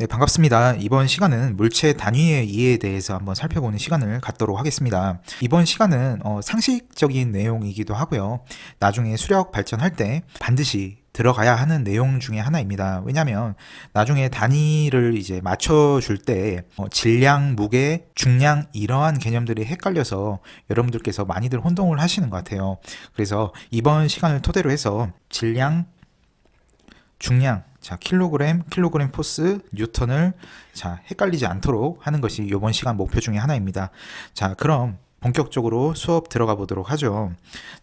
네, 반갑습니다. 이번 시간은 물체 단위의 이해에 대해서 한번 살펴보는 시간을 갖도록 하겠습니다. 이번 시간은 어, 상식적인 내용이기도 하고요. 나중에 수력 발전할 때 반드시 들어가야 하는 내용 중에 하나입니다. 왜냐하면 나중에 단위를 이제 맞춰줄 때 어, 질량, 무게, 중량 이러한 개념들이 헷갈려서 여러분들께서 많이들 혼동을 하시는 것 같아요. 그래서 이번 시간을 토대로 해서 질량, 중량, 자, 킬로그램, 킬로그램 포스, 뉴턴을 자, 헷갈리지 않도록 하는 것이 이번 시간 목표 중에 하나입니다. 자, 그럼 본격적으로 수업 들어가 보도록 하죠.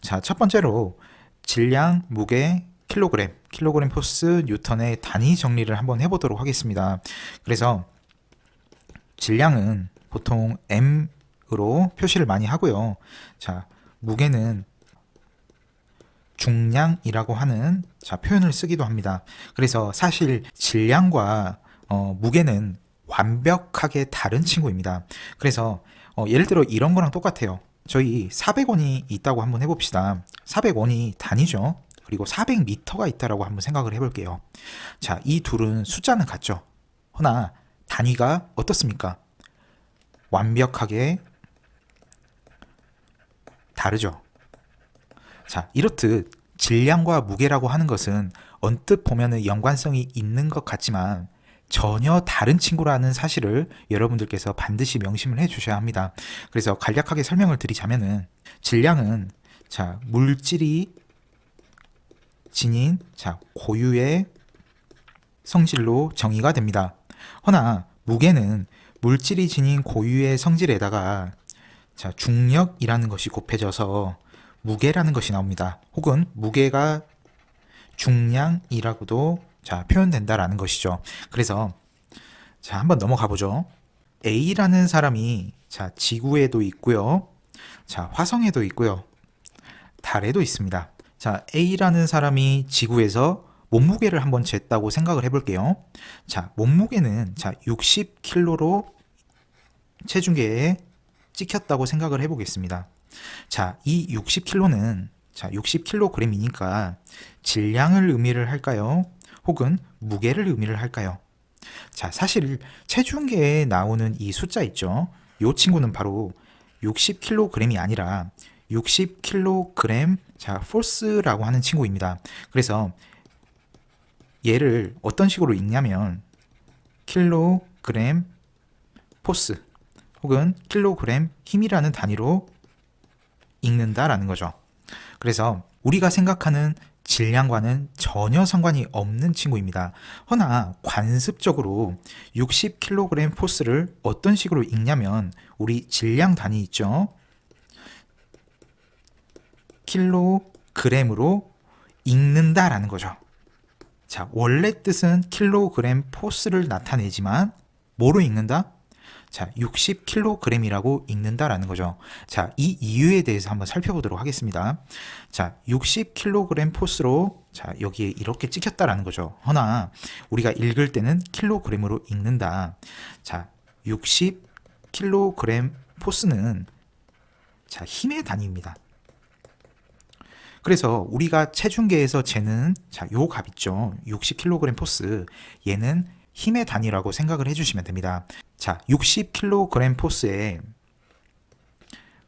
자, 첫 번째로 질량, 무게, 킬로그램, 킬로그램 포스, 뉴턴의 단위 정리를 한번 해 보도록 하겠습니다. 그래서 질량은 보통 M으로 표시를 많이 하고요. 자, 무게는 중량이라고 하는 자, 표현을 쓰기도 합니다. 그래서 사실 질량과 어, 무게는 완벽하게 다른 친구입니다. 그래서 어, 예를 들어 이런 거랑 똑같아요. 저희 400원이 있다고 한번 해봅시다. 400원이 단위죠. 그리고 400m가 있다라고 한번 생각을 해볼게요. 자, 이 둘은 숫자는 같죠. 허나 단위가 어떻습니까? 완벽하게 다르죠. 자, 이렇듯 질량과 무게라고 하는 것은 언뜻 보면은 연관성이 있는 것 같지만 전혀 다른 친구라는 사실을 여러분들께서 반드시 명심을 해 주셔야 합니다. 그래서 간략하게 설명을 드리자면은 질량은 자, 물질이 지닌 자, 고유의 성질로 정의가 됩니다. 허나 무게는 물질이 지닌 고유의 성질에다가 자, 중력이라는 것이 곱해져서 무게라는 것이 나옵니다. 혹은 무게가 중량이라고도 자, 표현된다라는 것이죠. 그래서 자, 한번 넘어가 보죠. A라는 사람이 자, 지구에도 있고요. 자, 화성에도 있고요. 달에도 있습니다. 자, A라는 사람이 지구에서 몸무게를 한번 쟀다고 생각을 해 볼게요. 자, 몸무게는 자, 60kg로 체중계에 찍혔다고 생각을 해 보겠습니다. 자, 이 60kg는 자, 60kg이니까 질량을 의미를 할까요? 혹은 무게를 의미를 할까요? 자, 사실 체중계에 나오는 이 숫자 있죠? 이 친구는 바로 60kg이 아니라 60kg 자, 포스라고 하는 친구입니다. 그래서 얘를 어떤 식으로 읽냐면 킬로그램 포스 혹은 킬로그램 힘이라는 단위로 읽는다라는 거죠. 그래서 우리가 생각하는 질량과는 전혀 상관이 없는 친구입니다. 허나 관습적으로 60kg 포스를 어떤 식으로 읽냐면 우리 질량 단위 있죠. 킬로그램으로 읽는다라는 거죠. 자, 원래 뜻은 킬로그램 포스를 나타내지만 뭐로 읽는다? 자, 60kg이라고 읽는다라는 거죠. 자, 이 이유에 대해서 한번 살펴보도록 하겠습니다. 자, 60kg 포스로 자, 여기에 이렇게 찍혔다라는 거죠. 허나 우리가 읽을 때는 킬로그램으로 읽는다. 자, 60kg 포스는 자, 힘의 단위입니다. 그래서 우리가 체중계에서 재는 자, 요 값 있죠. 60kg 포스. 얘는 힘의 단위라고 생각을 해주시면 됩니다. 자, 60kg 포스에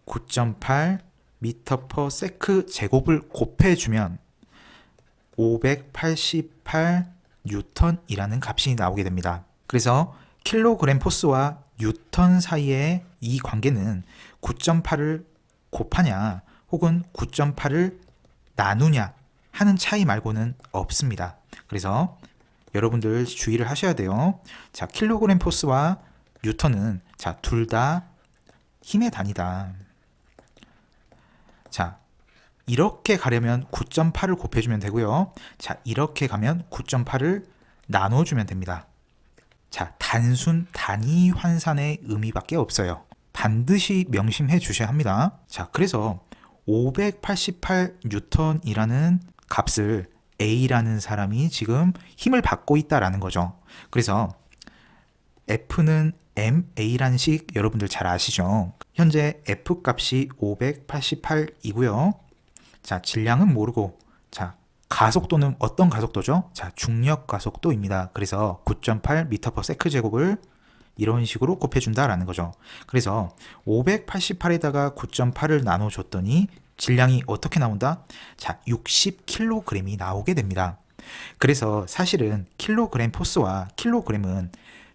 9.8 미터 퍼 세크 제곱을 곱해주면 588 뉴턴이라는 값이 나오게 됩니다. 그래서 킬로그램 포스와 뉴턴 사이의 이 관계는 9.8을 곱하냐 혹은 9.8을 나누냐 하는 차이 말고는 없습니다. 그래서 여러분들 주의를 하셔야 돼요. 자, 킬로그램 포스와 뉴턴은 자, 둘 다 힘의 단위다. 자, 이렇게 가려면 9.8을 곱해주면 되고요. 자, 이렇게 가면 9.8을 나눠주면 됩니다. 자, 단순 단위 환산의 의미밖에 없어요. 반드시 명심해 주셔야 합니다. 자, 그래서 588 뉴턴이라는 값을 A라는 사람이 지금 힘을 받고 있다라는 거죠. 그래서 F는 MA라는 식 여러분들 잘 아시죠? 현재 F 값이 588이고요. 자, 질량은 모르고 자, 가속도는 어떤 가속도죠? 자, 중력 가속도입니다. 그래서 9.8m/s 세크 제곱을 이런 식으로 곱해준다라는 거죠. 그래서 588에다가 9.8을 나눠줬더니 질량이 어떻게 나온다? 자, 60kg이 나오게 됩니다. 그래서 사실은 킬로그램 포스와 킬로그램은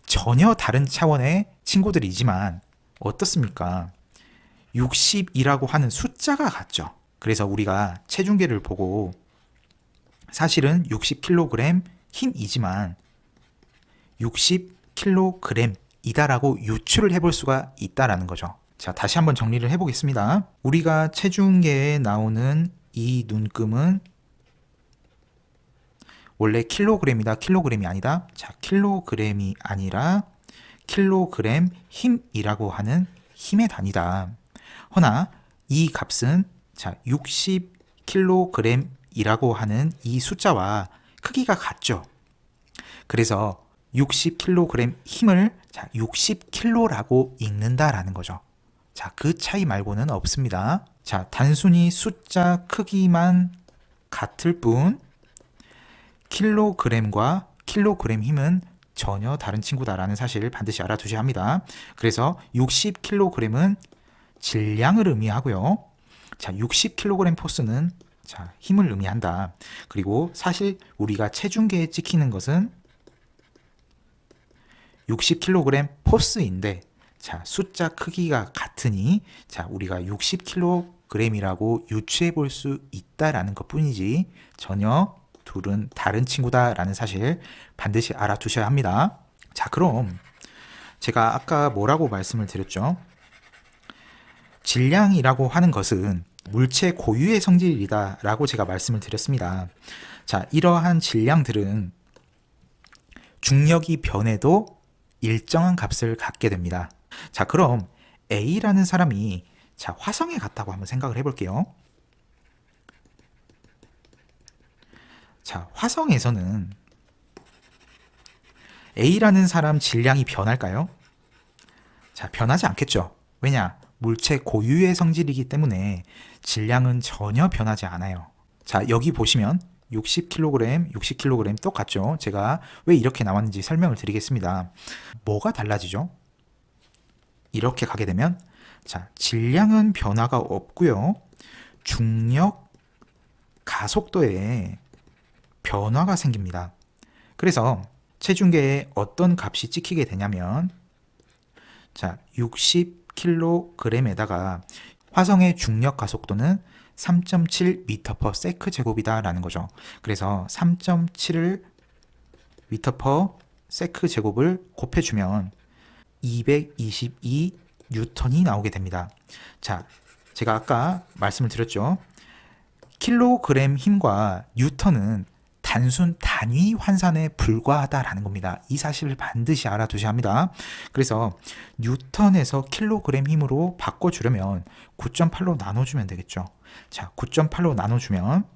전혀 다른 차원의 친구들이지만 어떻습니까? 60이라고 하는 숫자가 같죠. 그래서 우리가 체중계를 보고 사실은 60kg 힘이지만 60kg이다라고 유추를 해볼 수가 있다라는 거죠. 자, 다시 한번 정리를 해보겠습니다. 우리가 체중계에 나오는 이 눈금은 원래 킬로그램이다, 킬로그램이 아니다. 자, 킬로그램이 아니라 킬로그램 힘이라고 하는 힘의 단위다. 허나 이 값은 자, 60kg이라고 하는 이 숫자와 크기가 같죠. 그래서 60kg 힘을 자, 60kg라고 읽는다라는 거죠. 자, 그 차이 말고는 없습니다. 자, 단순히 숫자 크기만 같을 뿐 킬로그램과 킬로그램 힘은 전혀 다른 친구다라는 사실을 반드시 알아두셔야 합니다. 그래서 60kg은 질량을 의미하고요. 자, 60kg 포스는 자, 힘을 의미한다. 그리고 사실 우리가 체중계에 찍히는 것은 60kg 포스인데 자, 숫자 크기가 같으니 자, 우리가 60kg이라고 유추해 볼 수 있다라는 것뿐이지 전혀 둘은 다른 친구다라는 사실 반드시 알아두셔야 합니다. 자, 그럼 제가 아까 뭐라고 말씀을 드렸죠? 질량이라고 하는 것은 물체 고유의 성질이다 라고 제가 말씀을 드렸습니다. 자, 이러한 질량들은 중력이 변해도 일정한 값을 갖게 됩니다. 자, 그럼 A라는 사람이 자, 화성에 갔다고 한번 생각을 해볼게요. 자, 화성에서는 A라는 사람 질량이 변할까요? 자, 변하지 않겠죠. 왜냐? 물체 고유의 성질이기 때문에 질량은 전혀 변하지 않아요. 자, 여기 보시면 60kg, 60kg 똑같죠? 제가 왜 이렇게 나왔는지 설명을 드리겠습니다. 뭐가 달라지죠? 이렇게 가게 되면 자, 질량은 변화가 없고요. 중력 가속도에 변화가 생깁니다. 그래서 체중계에 어떤 값이 찍히게 되냐면 자, 60kg에다가 화성의 중력 가속도는 3.7m/s 세크 제곱이다라는 거죠. 그래서 3.7을 m/s 제곱을 곱해 주면 222 뉴턴이 나오게 됩니다. 자, 제가 아까 말씀을 드렸죠. 킬로그램 힘과 뉴턴은 단순 단위 환산에 불과하다라는 겁니다. 이 사실을 반드시 알아두셔야 합니다. 그래서 뉴턴에서 킬로그램 힘으로 바꿔주려면 9.8로 나눠주면 되겠죠. 자, 9.8로 나눠주면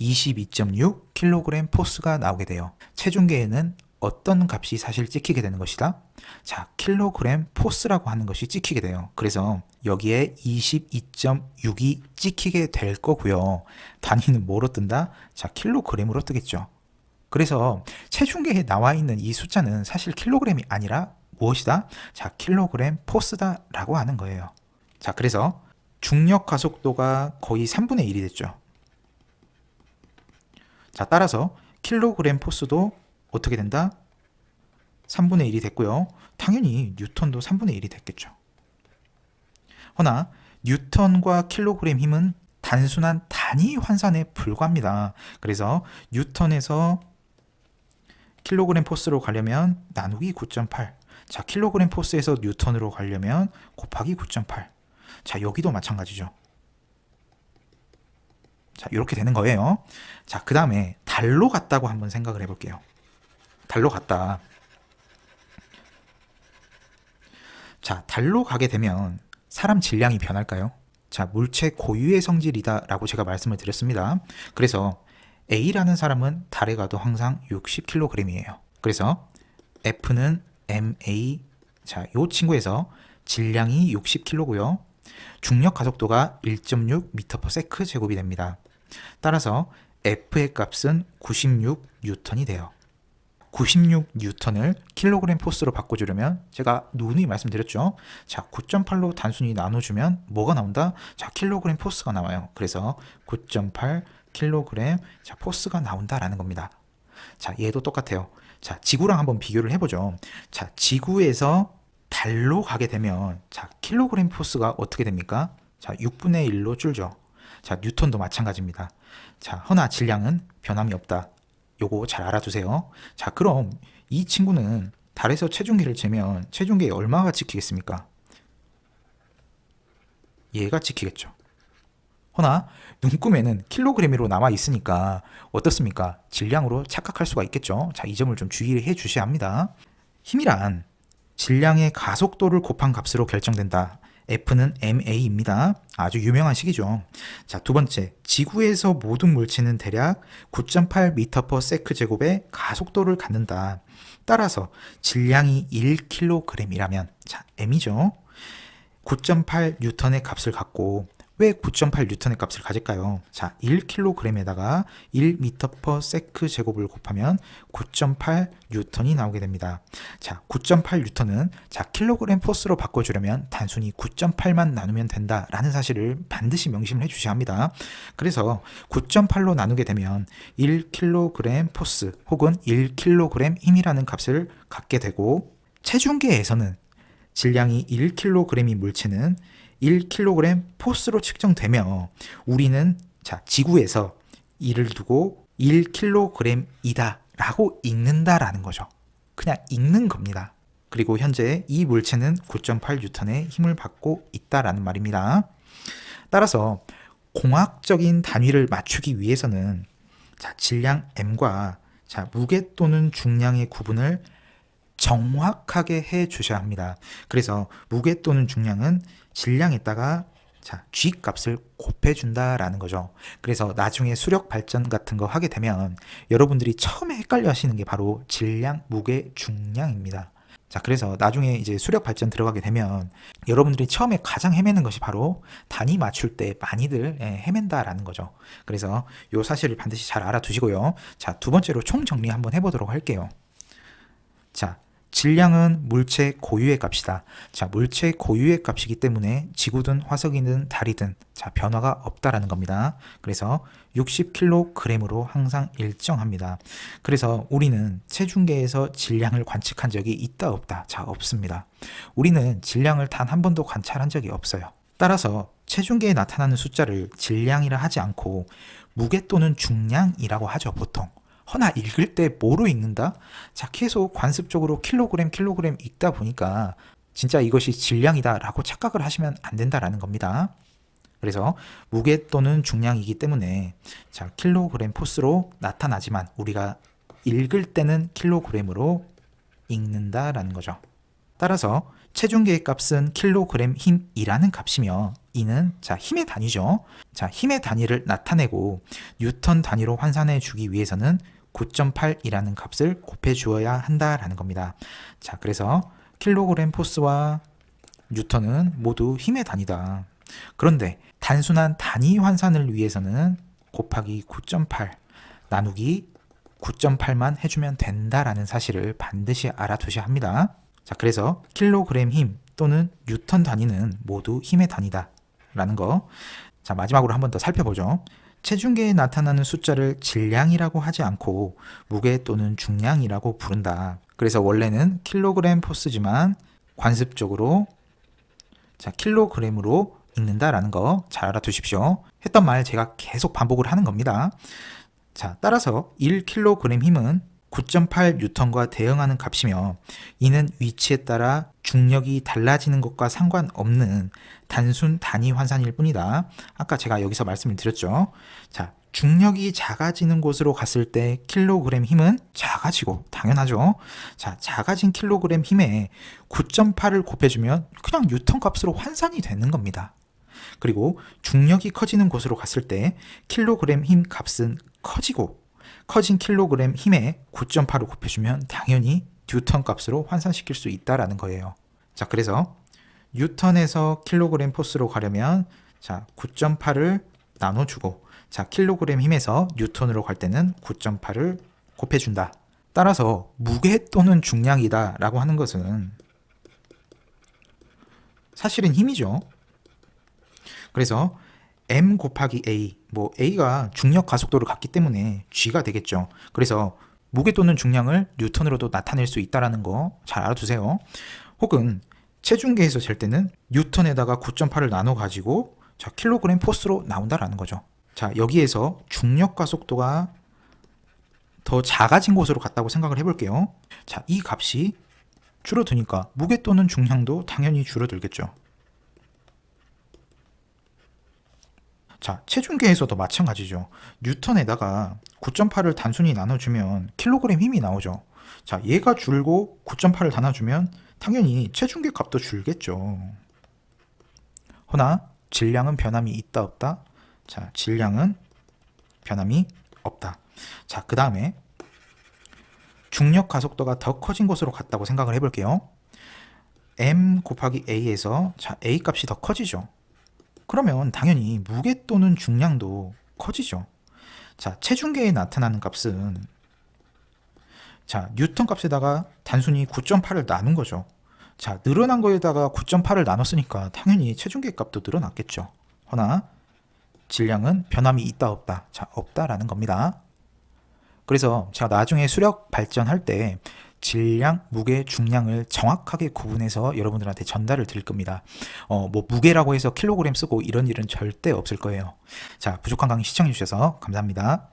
22.6 킬로그램 포스가 나오게 돼요. 체중계에는 어떤 값이 사실 찍히게 되는 것이다? 자, 킬로그램 포스라고 하는 것이 찍히게 돼요. 그래서 여기에 22.6이 찍히게 될 거고요. 단위는 뭐로 뜬다? 자, 킬로그램으로 뜨겠죠. 그래서 체중계에 나와 있는 이 숫자는 사실 킬로그램이 아니라 무엇이다? 자, 킬로그램 포스다라고 하는 거예요. 자, 그래서 중력 가속도가 거의 3분의 1이 됐죠. 자, 따라서 킬로그램 포스도 어떻게 된다? 3분의 1이 됐고요. 당연히 뉴턴도 3분의 1이 됐겠죠. 허나 뉴턴과 킬로그램 힘은 단순한 단위 환산에 불과합니다. 그래서 뉴턴에서 킬로그램 포스로 가려면 나누기 9.8. 자, 킬로그램 포스에서 뉴턴으로 가려면 곱하기 9.8. 자, 여기도 마찬가지죠. 자, 이렇게 되는 거예요. 자, 그 다음에 달로 갔다고 한번 생각을 해볼게요. 달로 갔다. 자, 달로 가게 되면 사람 질량이 변할까요? 자, 물체 고유의 성질이다라고 제가 말씀을 드렸습니다. 그래서 A라는 사람은 달에 가도 항상 60kg이에요. 그래서 F는 MA 자, 요 친구에서 질량이 60kg고요. 중력 가속도가 1.6m/s 제곱이 됩니다. 따라서 F의 값은 96N이 돼요. 96N을 킬로그램 포스로 바꿔주려면 제가 누누이 말씀드렸죠. 자, 9.8로 단순히 나눠주면 뭐가 나온다? 자, 킬로그램 포스가 나와요. 그래서 9.8 킬로그램 자, 포스가 나온다라는 겁니다. 자, 얘도 똑같아요. 자, 지구랑 한번 비교를 해보죠. 자, 지구에서 달로 가게 되면 자, 킬로그램 포스가 어떻게 됩니까? 자, 6분의 1로 줄죠. 자, 뉴턴도 마찬가지입니다. 자, 허나 질량은 변함이 없다. 요거 잘 알아두세요. 자, 그럼 이 친구는 달에서 체중계를 재면 체중계에 얼마가 찍히겠습니까? 얘가 찍히겠죠. 허나 눈금에는 킬로그램으로 남아 있으니까 어떻습니까? 질량으로 착각할 수가 있겠죠. 자, 이 점을 좀 주의해 주셔야 합니다. 힘이란 질량의 가속도를 곱한 값으로 결정된다. F는 ma입니다. 아주 유명한 식이죠. 자, 두 번째. 지구에서 모든 물체는 대략 9.8m/s 제곱의 가속도를 갖는다. 따라서 질량이 1kg이라면 자, m이죠. 9.8N의 값을 갖고 왜 9.8N의 값을 가질까요? 자, 1kg에다가 1m/s 제곱을 곱하면 9.8N이 나오게 됩니다. 자, 9.8N은 자, 킬로그램 포스로 바꿔주려면 단순히 9.8만 나누면 된다라는 사실을 반드시 명심을 해주셔야 합니다. 그래서 9.8로 나누게 되면 1kg 포스 혹은 1kg 힘이라는 값을 갖게 되고 체중계에서는 질량이 1kg인 물체는 1kg 포스로 측정되며 우리는 자 지구에서 이를 두고 1kg이다 라고 읽는다라는 거죠. 그냥 읽는 겁니다. 그리고 현재 이 물체는 9.8N의 힘을 받고 있다라는 말입니다. 따라서 공학적인 단위를 맞추기 위해서는 자 질량 m과 자 무게 또는 중량의 구분을 정확하게 해 주셔야 합니다. 그래서 무게 또는 중량은 질량에다가 자, G 값을 곱해 준다라는 거죠. 그래서 나중에 수력 발전 같은 거 하게 되면 여러분들이 처음에 헷갈려 하시는 게 바로 질량, 무게, 중량입니다. 자, 그래서 나중에 이제 수력 발전 들어가게 되면 여러분들이 처음에 가장 헤매는 것이 바로 단위 맞출 때 많이들 예, 헤맨다라는 거죠. 그래서 요 사실을 반드시 잘 알아두시고요. 자, 두 번째로 총 정리 한번 해보도록 할게요. 자, 질량은 물체 고유의 값이다. 자, 물체 고유의 값이기 때문에 지구든 화석이든 달이든 자, 변화가 없다라는 겁니다. 그래서 60kg으로 항상 일정합니다. 그래서 우리는 체중계에서 질량을 관측한 적이 있다 없다. 자, 없습니다. 우리는 질량을 단 한 번도 관찰한 적이 없어요. 따라서 체중계에 나타나는 숫자를 질량이라 하지 않고 무게 또는 중량이라고 하죠, 보통. 허나 읽을 때 뭐로 읽는다? 자, 계속 관습적으로 킬로그램, 킬로그램 읽다 보니까 진짜 이것이 질량이다 라고 착각을 하시면 안 된다라는 겁니다. 그래서 무게 또는 중량이기 때문에 자, 킬로그램 포스로 나타나지만 우리가 읽을 때는 킬로그램으로 읽는다라는 거죠. 따라서 체중계의 값은 킬로그램 힘이라는 값이며 이는 자 힘의 단위죠. 자 힘의 단위를 나타내고 뉴턴 단위로 환산해 주기 위해서는 9.8이라는 값을 곱해 주어야 한다라는 겁니다. 자 그래서 킬로그램 포스와 뉴턴은 모두 힘의 단위다. 그런데 단순한 단위 환산을 위해서는 곱하기 9.8 나누기 9.8만 해주면 된다라는 사실을 반드시 알아두셔야 합니다. 자, 그래서 킬로그램 힘 또는 뉴턴 단위는 모두 힘의 단위다. 라는 거. 자, 마지막으로 한 번 더 살펴보죠. 체중계에 나타나는 숫자를 질량이라고 하지 않고 무게 또는 중량이라고 부른다. 그래서 원래는 킬로그램 포스지만 관습적으로 자, 킬로그램으로 읽는다라는 거 잘 알아두십시오. 했던 말 제가 계속 반복을 하는 겁니다. 자, 따라서 1kg 힘은 9.8N과 대응하는 값이며 이는 위치에 따라 중력이 달라지는 것과 상관없는 단순 단위 환산일 뿐이다. 아까 제가 여기서 말씀을 드렸죠. 자, 중력이 작아지는 곳으로 갔을 때 킬로그램 힘은 작아지고 당연하죠. 자, 작아진 킬로그램 힘에 9.8을 곱해주면 그냥 뉴턴 값으로 환산이 되는 겁니다. 그리고 중력이 커지는 곳으로 갔을 때 킬로그램 힘 값은 커지고 커진 킬로그램 힘에 9.8을 곱해주면 당연히 뉴턴 값으로 환산시킬 수 있다라는 거예요. 자, 그래서 뉴턴에서 킬로그램 포스로 가려면 자 9.8을 나눠주고 자 킬로그램 힘에서 뉴턴으로 갈 때는 9.8을 곱해준다. 따라서 무게 또는 중량이다 라고 하는 것은 사실은 힘이죠. 그래서 m 곱하기 a, 뭐 a가 중력 가속도를 갖기 때문에 g가 되겠죠. 그래서 무게 또는 중량을 뉴턴으로도 나타낼 수 있다라는 거 잘 알아두세요. 혹은 체중계에서 잴 때는 뉴턴에다가 9.8을 나눠 가지고 자 킬로그램 포스로 나온다라는 거죠. 자 여기에서 중력 가속도가 더 작아진 곳으로 갔다고 생각을 해볼게요. 자 이 값이 줄어드니까 무게 또는 중량도 당연히 줄어들겠죠. 자, 체중계에서도 마찬가지죠. 뉴턴에다가 9.8을 단순히 나눠주면 킬로그램 힘이 나오죠. 자, 얘가 줄고 9.8을 나눠주면 당연히 체중계 값도 줄겠죠. 허나 질량은 변함이 있다 없다? 자, 질량은 변함이 없다. 자, 그 다음에 중력 가속도가 더 커진 곳으로 갔다고 생각을 해볼게요. m 곱하기 a에서 자, a 값이 더 커지죠. 그러면 당연히 무게 또는 중량도 커지죠. 자, 체중계에 나타나는 값은 자, 뉴턴 값에다가 단순히 9.8을 나눈 거죠. 자, 늘어난 거에다가 9.8을 나눴으니까 당연히 체중계 값도 늘어났겠죠. 허나 질량은 변함이 있다 없다. 자, 없다라는 겁니다. 그래서 제가 나중에 수력 발전할 때 질량, 무게, 중량을 정확하게 구분해서 여러분들한테 전달을 드릴 겁니다. 어, 뭐 무게라고 해서 킬로그램 쓰고 이런 일은 절대 없을 거예요. 자, 부족한 강의 시청해 주셔서 감사합니다.